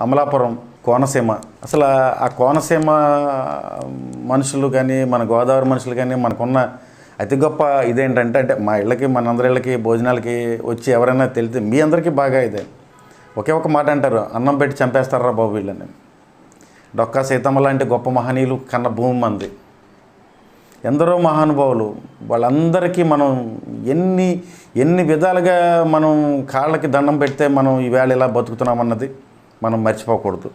అమలాపురం కోనసీమ. అసలు ఆ కోనసీమ మనుషులు కానీ మన గోదావరి మనుషులు కానీ మనకున్న అతి గొప్ప ఇదేంటంటే అంటే మా ఇళ్ళకి మన అందరి ఇళ్ళకి భోజనాలకి వచ్చి ఎవరైనా తెలితే మీ అందరికీ బాగా ఇదే. ఒకే ఒక మాట అంటారు అన్నం పెట్టి చంపేస్తారా బాబు వీళ్ళని? డొక్కా సీతమ్మ లాంటి గొప్ప మహనీయులు కన్న భూమి మంది. ఎందరో మహానుభావులు వాళ్ళందరికీ మనం ఎన్ని ఎన్ని విధాలుగా మనం కాళ్ళకి దండం పెడితే మనం ఈవేళ ఇలా బతుకుతున్నామన్నది. మనం మర్చిపోకూడదు.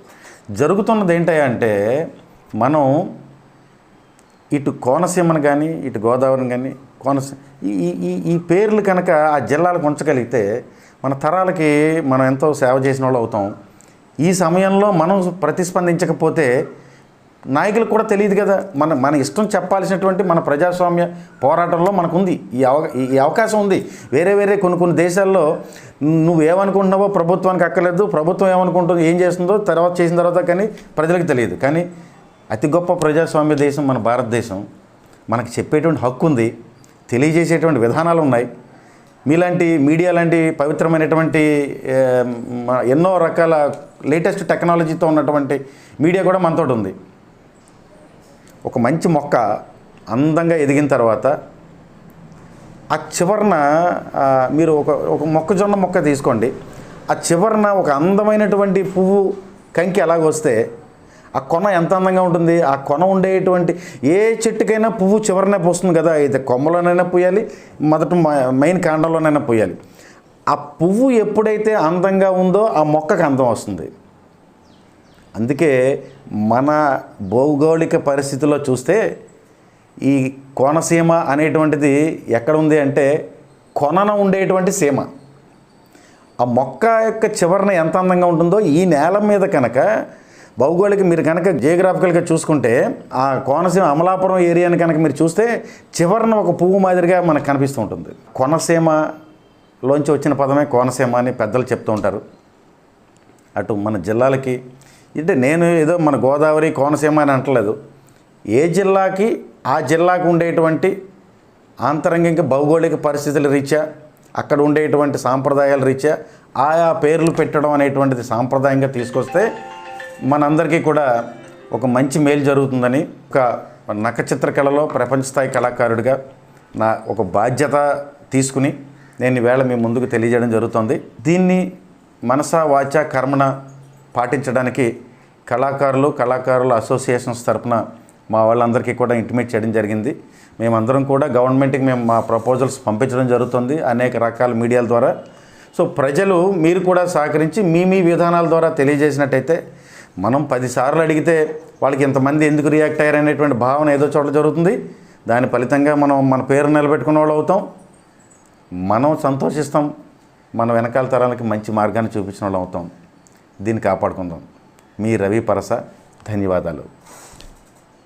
జరుగుతున్నది ఏంటంటే మనం ఇటు కోనసీమను కానీ ఇటు గోదావరిని కానీ కోనసీమ ఈ ఈ- ఈ ఈ పేర్లు కనుక ఆ జిల్లాలకు ఉంచగలిగితే మన తరాలకి మనం ఎంతో సేవ చేసిన వాళ్ళు అవుతాం. ఈ సమయంలో మనం ప్రతిస్పందించకపోతే నాయకులకు కూడా తెలియదు కదా. మన మన ఇష్టం చెప్పాల్సినటువంటి మన ప్రజాస్వామ్య పోరాటంలో మనకుంది. ఈ అవ ఈ అవకాశం ఉంది. వేరే వేరే కొన్ని కొన్ని దేశాల్లో నువ్వేమనుకుంటున్నావో ప్రభుత్వానికి అక్కర్లేదు. ప్రభుత్వం ఏమనుకుంటుందో ఏం చేస్తుందో తర్వాత చేసిన తర్వాత కానీ ప్రజలకు తెలియదు. కానీ అతి గొప్ప ప్రజాస్వామ్య దేశం మన భారతదేశం. మనకు చెప్పేటువంటి హక్కు ఉంది. తెలియజేసేటువంటి విధానాలు ఉన్నాయి. మీలాంటి మీడియా లాంటి పవిత్రమైనటువంటి ఎన్నో రకాల లేటెస్ట్ టెక్నాలజీతో ఉన్నటువంటి మీడియా కూడా మనతోటి ఉంది. ఒక మంచి మొక్క అందంగా ఎదిగిన తర్వాత ఆ చివరన మీరు ఒక ఒక మొక్కజొన్న మొక్క తీసుకోండి. ఆ చివరన ఒక అందమైనటువంటి పువ్వు కంకి ఎలాగొస్తే ఆ కొన ఎంత అందంగా ఉంటుంది? ఆ కొన ఉండేటువంటి ఏ చెట్టుకైనా పువ్వు చివరనే పోస్తుంది కదా. అయితే కొమ్మలోనైనా పోయాలి మొదట మెయిన్ కాండంలోనైనా పోయాలి. ఆ పువ్వు ఎప్పుడైతే అందంగా ఉందో ఆ మొక్కకు అందం వస్తుంది. అందుకే మన భౌగోళిక పరిస్థితుల్లో చూస్తే ఈ కోనసీమ అనేటువంటిది ఎక్కడ ఉంది అంటే కొనన ఉండేటువంటి సీమ. ఆ మొక్క యొక్క చివరన ఎంత అందంగా ఉంటుందో ఈ నేల మీద కనుక భౌగోళిక మీరు కనుక జియోగ్రాఫికల్గా చూసుకుంటే ఆ కోనసీమ అమలాపురం ఏరియాని కనుక మీరు చూస్తే చివరన ఒక పువ్వు మాదిరిగా మనకు కనిపిస్తూ ఉంటుంది. కోనసీమలోంచి వచ్చిన పదమే కోనసీమ అని పెద్దలు చెప్తూ ఉంటారు. అటు మన జిల్లాలకి అంటే నేను ఏదో మన గోదావరి కోనసీమ అని అంటలేదు. ఏ జిల్లాకి ఆ జిల్లాకు ఉండేటువంటి ఆంతరంగిక భౌగోళిక పరిస్థితుల రీత్యా అక్కడ ఉండేటువంటి సాంప్రదాయాల రీత్యా ఆయా పేర్లు పెట్టడం అనేటువంటిది సాంప్రదాయంగా తీసుకొస్తే మనందరికీ కూడా ఒక మంచి మేలు జరుగుతుందని ఒక నఖచిత్ర కళలో ప్రపంచస్థాయి కళాకారుడిగా నా ఒక బాధ్యత తీసుకుని నేను ఈవేళ మీ ముందుకు తెలియజేయడం జరుగుతుంది. దీన్ని మనసా వాచ కర్మణ పాటించడానికి కళాకారులు కళాకారుల అసోసియేషన్స్ తరపున మా వాళ్ళందరికీ కూడా ఇంటిమేట్ చేయడం జరిగింది. మేమందరం కూడా గవర్నమెంట్కి మేము మా ప్రపోజల్స్ పంపించడం జరుగుతుంది అనేక రకాల మీడియాల ద్వారా. సో ప్రజలు మీరు కూడా సహకరించి మీ మీ విధానాల ద్వారా తెలియజేసినట్టయితే మనం పదిసార్లు అడిగితే వాళ్ళకి ఇంతమంది ఎందుకు రియాక్ట్ అయ్యారు అనేటువంటి భావన ఏదో చోట జరుగుతుంది. దాని ఫలితంగా మనం మన పేరు నిలబెట్టుకున్న వాళ్ళు అవుతాం. మనం సంతోషిస్తాం. మన వెనకాల తరాలకి మంచి మార్గాన్ని చూపించిన వాళ్ళు అవుతాం. దీన్ని కాపాడుకుందాం. మీ రవి పరస ధన్యవాదాలు.